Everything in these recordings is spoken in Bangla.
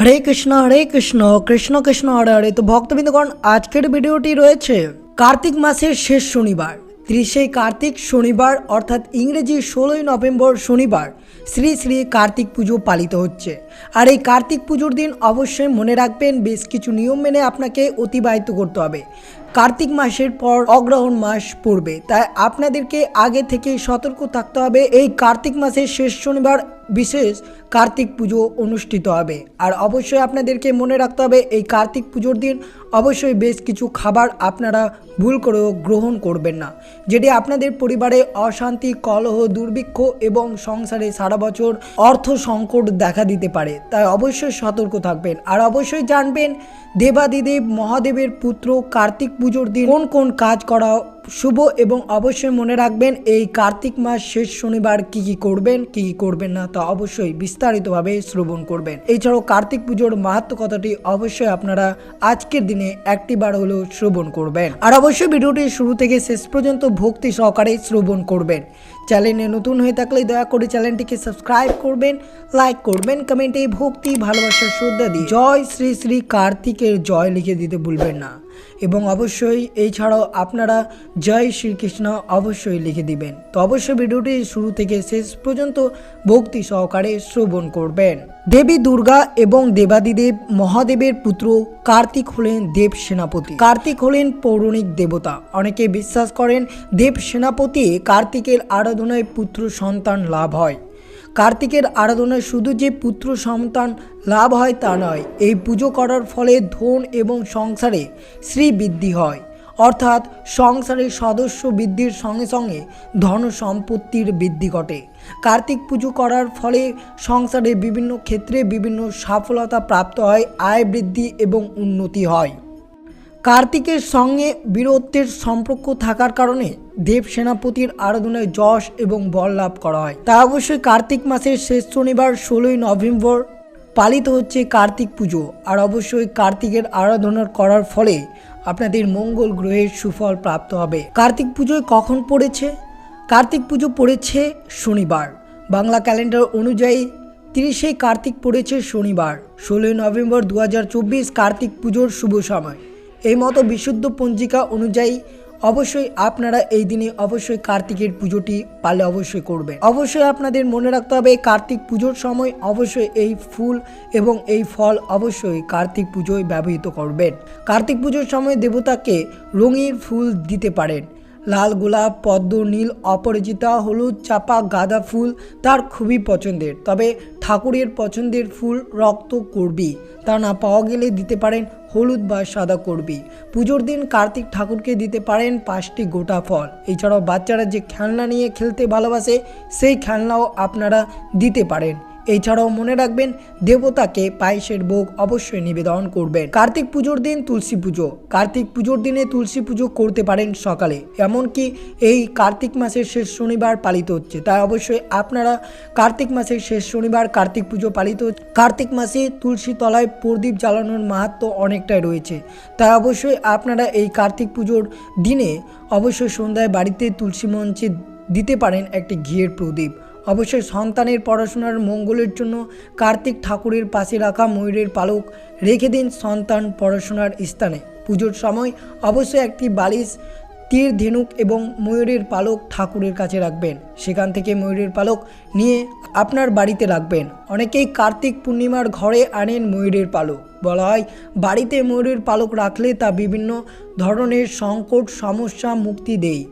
হরে কৃষ্ণ হরে কৃষ্ণ কৃষ্ণ কৃষ্ণ, হরে হরে। তো ভক্তবৃন্দগণ, আজকের ভিডিওটি রয়েছে কার্তিক মাসের শেষ শনিবার, ত্রিশে কার্তিক শনিবার, অর্থাৎ ইংরেজি ষোলোই নভেম্বর শনিবার, শ্রী শ্রী কার্তিক পুজো পালিত হচ্ছে। আর এই কার্তিক পুজোর দিন অবশ্যই মনে রাখবেন, বেশ কিছু নিয়ম মেনে আপনাকে অতিবাহিত করতে হবে। কার্তিক মাসের পর অগ্রহণ মাস পড়বে, তাই আপনাদেরকে আগে থেকে সতর্ক থাকতে হবে। এই কার্তিক মাসের শেষ শনিবার বিশেষ কার্তিক পুজো অনুষ্ঠিত হবে। আর অবশ্যই আপনাদেরকে মনে রাখতে হবে, এই কার্তিক পুজোর দিন অবশ্যই বেশ কিছু খাবার আপনারা ভুল করেও গ্রহণ করবেন না, যেটি আপনাদের পরিবারে অশান্তি, কলহ, দুর্ভিক্ষ এবং সংসারে সারা বছর অর্থ সংকট দেখা দিতে পারে। তাই অবশ্যই সতর্ক থাকবেন। আর অবশ্যই জানবেন, দেবাদিদেব মহাদেবের পুত্র কার্তিক পুজোর দিন কোন কোন কাজ করা শুভ এবং অবশ্যই মনে রাখবেন, এই কার্তিক মাস শেষ শনিবার কি কি করবেন, কি কি করবেন না তা অবশ্যই বিস্তারিতভাবে শ্রবণ করবেন। এছাড়াও কার্তিক পুজোর মাহাত্ম কথাটি অবশ্যই আপনারা আজকের দিনে একটিবার হলেও শ্রবণ করবেন। আর অবশ্যই ভিডিওটি শুরু থেকে শেষ পর্যন্ত ভক্তি সহকারে শ্রবণ করবেন। চ্যানেলে নতুন হয়ে থাকলে দয়া করে চ্যানেলটিকে সাবস্ক্রাইব করবেন, লাইক করবেন, কমেন্টে ভক্তি, ভালোবাসার শ্রদ্ধা দিয়ে জয় শ্রী শ্রী কার্তিকের জয় লিখে দিতে ভুলবেন না। এবং অবশ্যই এই ছাড়াও আপনারা জয় শ্রীকৃষ্ণ অবশ্যই লিখে দিবেন। তো অবশ্যই ভিডিওটি শুরু থেকে শেষ পর্যন্ত ভক্তি সহকারে শ্রবণ করবেন। দেবী দুর্গা এবং দেবাদিদেব মহাদেবের পুত্র কার্তিক হলেন দেব সেনাপতি। কার্তিক হলেন পৌরাণিক দেবতা। অনেকে বিশ্বাস করেন দেব সেনাপতি কার্তিকের আরাধনায় পুত্র সন্তান লাভ হয়। কার্তিকের আরাধনায় শুধু যে পুত্র সন্তান লাভ হয় তা নয়, এই পুজো করার ফলে ধন এবং সংসারে শ্রী বৃদ্ধি হয়। অর্থাৎ সংসারের সদস্য বৃদ্ধির সঙ্গে সঙ্গে ধন সম্পত্তির বৃদ্ধি ঘটে। কার্তিক পুজো করার ফলে সংসারে বিভিন্ন ক্ষেত্রে বিভিন্ন সফলতা প্রাপ্ত হয়, আয় বৃদ্ধি এবং উন্নতি হয়। কার্তিকের সঙ্গে বীরত্বের সম্পর্ক থাকার কারণে দেব সেনাপতির আরাধনায় যশ এবং বল লাভ করা হয়। তা অবশ্যই কার্তিক মাসের শেষ শনিবার ষোলোই নভেম্বর পালিত হচ্ছে কার্তিক পুজো। আর অবশ্যই কার্তিকের আরাধনা করার ফলে আপনাদের মঙ্গল গ্রহের সুফল প্রাপ্ত হবে। কার্তিক পুজোয় কখন পড়েছে? কার্তিক পুজো পড়েছে শনিবার। বাংলা ক্যালেন্ডার অনুযায়ী তিরিশে কার্তিক পড়েছে শনিবার। ষোলোই নভেম্বর দু হাজার চব্বিশ কার্তিক পুজোর শুভ সময়। এই মতো বিশুদ্ধ পঞ্জিকা অনুযায়ী অবশ্যই আপনারা এই দিনে অবশ্যই কার্তিকের পুজোটি পালে অবশ্যই করবেন। অবশ্যই আপনাদের মনে রাখতে হবে, কার্তিক পুজোর সময় অবশ্যই এই ফুল এবং এই ফল অবশ্যই কার্তিক পুজোয় ব্যবহৃত করবেন। কার্তিক পুজোর সময় দেবতাকে রঙিন ফুল দিতে পারেন। লাল গোলাপ, পদ্ম, নীল অপরাজিতা হলুদ, চাপা, গাঁদা ফুল তার খুবই পছন্দের। তবে ঠাকুরের পছন্দের ফুল রক্ত করবি। তা না পাওয়া গেলে দিতে পারেন হলুদ বা সাদা করবি। পুজোর দিন কার্তিক ঠাকুরকে দিতে পারেন পাঁচটি গোটা ফল। এছাড়াও বাচ্চারা যে খেলনা নিয়ে খেলতে ভালোবাসে, সেই খেলনাও আপনারা দিতে পারেন। এছাড়াও মনে রাখবেন, দেবতাকে পায়েসের ভোগ অবশ্যই নিবেদন করবেন। কার্তিক পুজোর দিন তুলসী পুজো। কার্তিক পুজোর দিনে তুলসী পুজো করতে পারেন সকালে। এমনকি এই কার্তিক মাসের শেষ শনিবার পালিত হচ্ছে। তাই অবশ্যই আপনারা কার্তিক মাসের শেষ শনিবার কার্তিক পুজো পালিত কার্তিক মাসে তুলসী তলায় প্রদীপ জ্বালানোর মাহাত্ম অনেকটাই রয়েছে। তাই অবশ্যই আপনারা এই কার্তিক পুজোর দিনে অবশ্যই সন্ধ্যায় বাড়িতে তুলসী মঞ্চে দিতে পারেন একটি ঘিয়ের প্রদীপ। অবশ্যই সন্তানের পড়াশোনার মঙ্গলের জন্য কার্তিক ঠাকুরের পাশে রাখা ময়ূরের পালক রেখে দিন সন্তান পড়াশোনার স্থানে। পুজোর সময় অবশ্যই একটি বালিশ, তীর, ধেনুক এবং ময়ূরের পালক ঠাকুরের কাছে রাখবেন। সেখান থেকে ময়ূরের পালক নিয়ে আপনার বাড়িতে রাখবেন। অনেকেই কার্তিক পূর্ণিমার ঘরে আনেন ময়ূরের পালক। বলা হয়, বাড়িতে ময়ূরের পালক রাখলে তা বিভিন্ন ধরনের সংকট, সমস্যা, মুক্তি দেয়।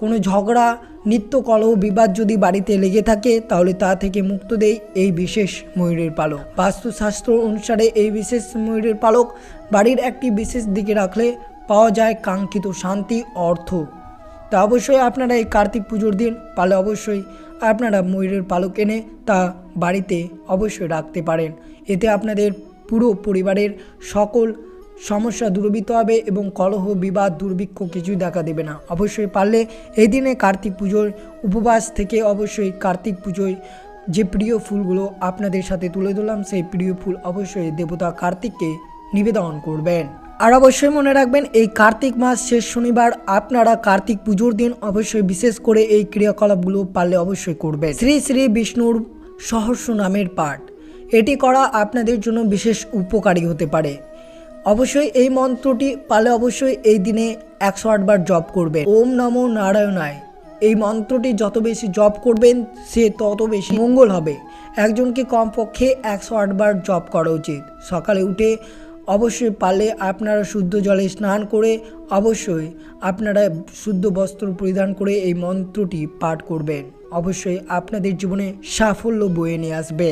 কোনো ঝগড়া নিত্য কলহ বিবাদ যদি বাড়িতে লেগে থাকে, তাহলে তা থেকে মুক্ত দেয় এই বিশেষ ময়ূরের পালক। বাস্তুশাস্ত্র অনুসারে এই বিশেষ ময়ূরের পালক বাড়ির একটি বিশেষ দিকে রাখলে পাওয়া যায় কাঙ্ক্ষিত শান্তি, অর্থ। তা অবশ্যই আপনারা এই কার্তিক পুজোর দিন পালে অবশ্যই আপনারা ময়ূরের পালক এনে তা বাড়িতে অবশ্যই রাখতে পারেন। এতে আপনাদের পুরো পরিবারের সকল সমস্যা দূরীভূত হবে এবং কলহ, বিবাদ, দুর্ভিক্ষ কিছুই দেখা দেবে না। অবশ্যই পারলে এই দিনে কার্তিক পুজোর উপবাস থেকে অবশ্যই কার্তিক পুজোয় যে প্রিয় ফুলগুলো আপনাদের সাথে তুলে ধরলাম, সেই প্রিয় ফুল অবশ্যই দেবতা কার্তিককে নিবেদন করবেন। আর অবশ্যই মনে রাখবেন, এই কার্তিক মাস শেষ শনিবার আপনারা কার্তিক পুজোর দিন অবশ্যই বিশেষ করে এই ক্রিয়াকলাপগুলো পারলে অবশ্যই করবেন। শ্রী শ্রী বিষ্ণুর সহস্র নামের পাঠ। এটি করা আপনাদের জন্য বিশেষ উপকারী হতে পারে। অবশ্যই এই মন্ত্রটি পালে অবশ্যই এই দিনে একশো আটবার জপ করবেন। ওম নমো নারায়ণায়। এই মন্ত্রটি যত বেশি জপ করবেন, সে তত বেশি মঙ্গল হবে। একজনকে কমপক্ষে একশো আটবার জপ করা উচিত। সকালে উঠে অবশ্যই পারলে আপনারা শুদ্ধ জলে স্নান করে অবশ্যই আপনারা শুদ্ধ বস্ত্র পরিধান করে এই মন্ত্রটি পাঠ করবেন। অবশ্যই আপনাদের জীবনে সাফল্য বয়ে নিয়ে আসবে।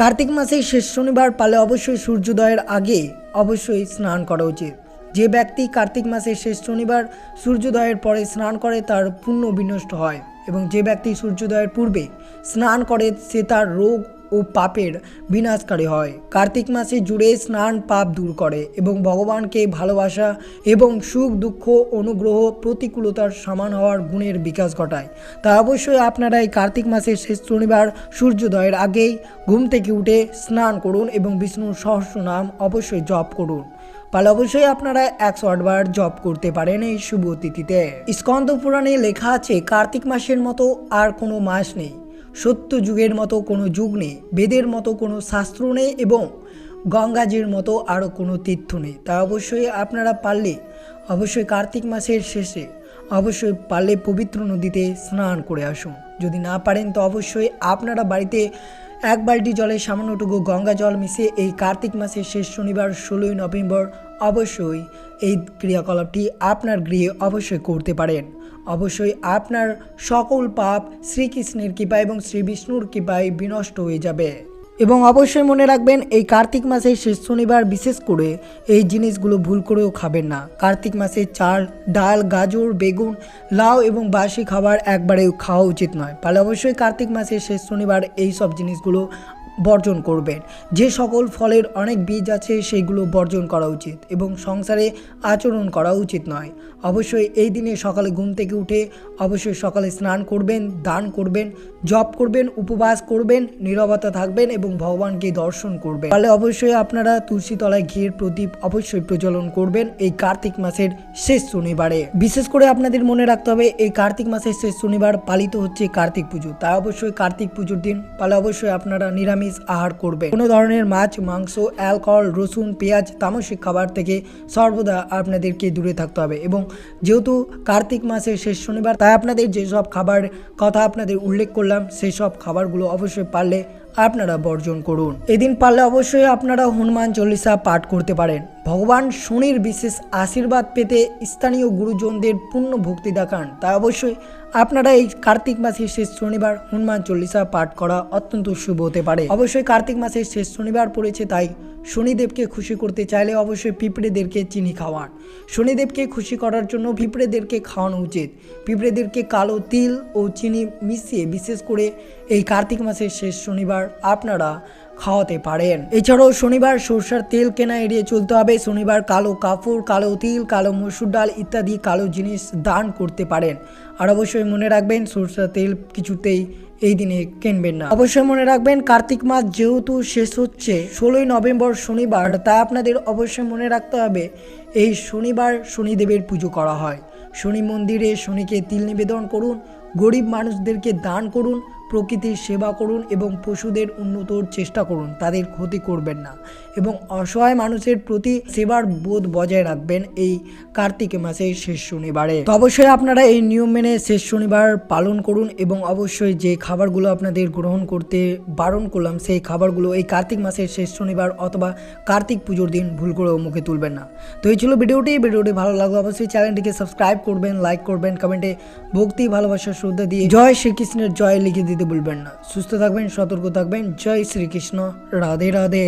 কার্তিক মাসের শেষ শনিবার পালে অবশ্যই সূর্যোদয়ের আগে অবশ্যই স্নান করা উচিত। যে ব্যক্তি কার্তিক মাসের শেষ শনিবার সূর্যোদয়ের পরে স্নান করে তার পুণ্য বিনষ্ট হয় এবং যে ব্যক্তি সূর্যোদয়ের পূর্বে স্নান করে সে তার রোগ ও পাপের বিনাশকারী হয়। কার্তিক মাসে জুড়ে স্নান পাপ দূর করে এবং ভগবানকে ভালোবাসা এবং সুখ, দুঃখ, অনুগ্রহ, প্রতিকূলতার সমান হওয়ার গুণের বিকাশ ঘটায়। তা অবশ্যই আপনারা এই কার্তিক মাসের শেষ শনিবার সূর্যোদয়ের আগেই ঘুম থেকে উঠে স্নান করুন এবং বিষ্ণুর সহস্র নাম অবশ্যই জপ করুন। পালে অবশ্যই আপনারা একশো আটবার জপ করতে পারেন এই শুভ তিথিতে। স্কন্দ পুরাণে লেখা আছে, কার্তিক মাসের মতো আর কোনো মাস নেই। সত্য যুগের মতো কোনো যুগ নেই, বেদের মতো কোনো শাস্ত্র নেই এবং গঙ্গাজির মতো আরও কোনো তীর্থ নেই। তা অবশ্যই আপনারা পারলে অবশ্যই কার্তিক মাসের শেষে অবশ্যই পারলে পবিত্র নদীতে স্নান করে আসুন। যদি না পারেন তো অবশ্যই আপনারা বাড়িতে এক বালতি জলে সামান্যটুকু গঙ্গা জল মিশিয়ে এই কার্তিক মাসের শেষ শনিবার, ষোলোই নভেম্বর অবশ্যই এই ক্রিয়াকলাপটি আপনার গৃহে অবশ্যই করতে পারেন। অবশ্যই আপনার সকল পাপ শ্রীকৃষ্ণের কৃপা এবং শ্রী বিষ্ণুর কৃপায় বিনষ্ট হয়ে যাবে। এবং অবশ্যই মনে রাখবেন, এই কার্তিক মাসের শেষ শনিবার বিশেষ করে এই জিনিসগুলো ভুল করেও খাবেন না। কার্তিক মাসে চাল, ডাল, গাজর, বেগুন, লাউ এবং বাসি খাবার একবারেও খাওয়া উচিত নয়। তাহলে অবশ্যই কার্তিক মাসের শেষ শনিবার এই সব জিনিসগুলো বর্জন করবেন যে সকল ফলের অনেক বীজ আছে সেইগুলো বর্জন করা উচিত এবং সংসারে আচরণ করা উচিত নয়। অবশ্যই এই দিনে সকালে ঘুম থেকে উঠে অবশ্যই সকালে স্নান করবেন, দান করবেন, জপ করবেন, উপবাস করবেন, নীরবতা থাকবেন এবং ভগবানকে দর্শন করবেন। তাহলে অবশ্যই আপনারা তুলসী তলায় ঘিয়ের প্রদীপ অবশ্যই প্রজ্বলন করবেন এই কার্তিক মাসের শেষ শনিবারে। বিশেষ করে আপনাদের মনে রাখতে হবে, এই কার্তিক মাসের শেষ শনিবার পালিত হচ্ছে কার্তিক পুজো। তাই অবশ্যই কার্তিক পুজোর দিন তাহলে অবশ্যই আপনারা নিরামিষ আহার করবেন। কোনো ধরনের মাছ, মাংস, অ্যালকোহল, রসুন, পেঁয়াজ তামসিক খাবার থেকে সর্বদা আপনাদেরকে দূরে থাকতে হবে এবং যেহেতু কার্তিক মাসের শেষ শনিবার তাই আপনাদের যেসব খাবার কথা আপনাদের উল্লেখ করলাম, সেই সব খাবারগুলো অবশ্যই পারলে আপনারা বর্জন করুন। এদিন পারলে অবশ্যই আপনারা হনুমান চল্লিশা পাঠ করতে পারেন। ভগবান শনির বিশেষ আশীর্বাদ পেতে স্থানীয় গুরুজনদের পূর্ণ ভক্তি দেখান তাই অবশ্যই আপনারা এই কার্তিক মাসের শেষ শনিবার হনুমান চল্লিশা পাঠ করা অত্যন্ত শুভ হতে পারে। অবশ্যই কার্তিক মাসের শেষ শনিবার পড়েছে, তাই শনিদেবকে খুশি করতে চাইলে অবশ্যই পিঁপড়েদেরকে চিনি খাওয়ান। শনিদেবকে খুশি করার জন্য পিঁপড়েদেরকে খাওয়ানো উচিত। পিঁপড়েদেরকে কালো তিল ও চিনি মিশিয়ে বিশেষ করে এই কার্তিক মাসের শেষ শনিবার আপনারা খাওয়াতে পারেন। এছাড়াও শনিবার সরষার তেল কেনা এড়িয়ে চলতে হবে। শনিবার কালো কাপড় কালো তিল, কালো মসুর ডাল ইত্যাদি কালো জিনিস দান করতে পারেন। আর অবশ্যই মনে রাখবেন, সরষার তেল কিছুতেই এই দিনে কিনবেন না। অবশ্যই মনে রাখবেন, কার্তিক মাস যেহেতু শেষ হচ্ছে, ষোলোই নভেম্বর শনিবার, তাই আপনাদের অবশ্যই মনে রাখতে হবে, এই শনিবার শনিদেবের পুজো করা হয়। শনি মন্দিরে শনিকে তিল নিবেদন করুন, গরিব মানুষদেরকে দান করুন প্রকৃতির সেবা করুন এবং পশুদের উন্নতর চেষ্টা করুন, তাদের ক্ষতি করবেন না এবং অসহায় মানুষের প্রতি সেবার বোধ বজায় রাখবেন এই কার্তিক মাসের শেষ শনিবারে। তো অবশ্যই আপনারা এই নিয়ম মেনে শেষ শনিবার পালন করুন এবং অবশ্যই যে খাবারগুলো আপনাদের গ্রহণ করতে বারণ করলাম, সেই খাবারগুলো এই কার্তিক মাসের শেষ শনিবার অথবা কার্তিক পুজোর দিন ভুল করেও মুখে তুলবেন না। তো এই ছিল ভিডিওটি। ভিডিওটি ভালো লাগল অবশ্যই চ্যানেলটিকে সাবস্ক্রাইব করবেন, লাইক করবেন, কমেন্টে ভক্তি, ভালোবাসা, শ্রদ্ধা দিয়ে জয় শ্রীকৃষ্ণের জয় লিখে দিতে ভুলবেন না। সুস্থ থাকবেন সতর্ক থাকবেন। জয় শ্রীকৃষ্ণ। রাধে রাধে।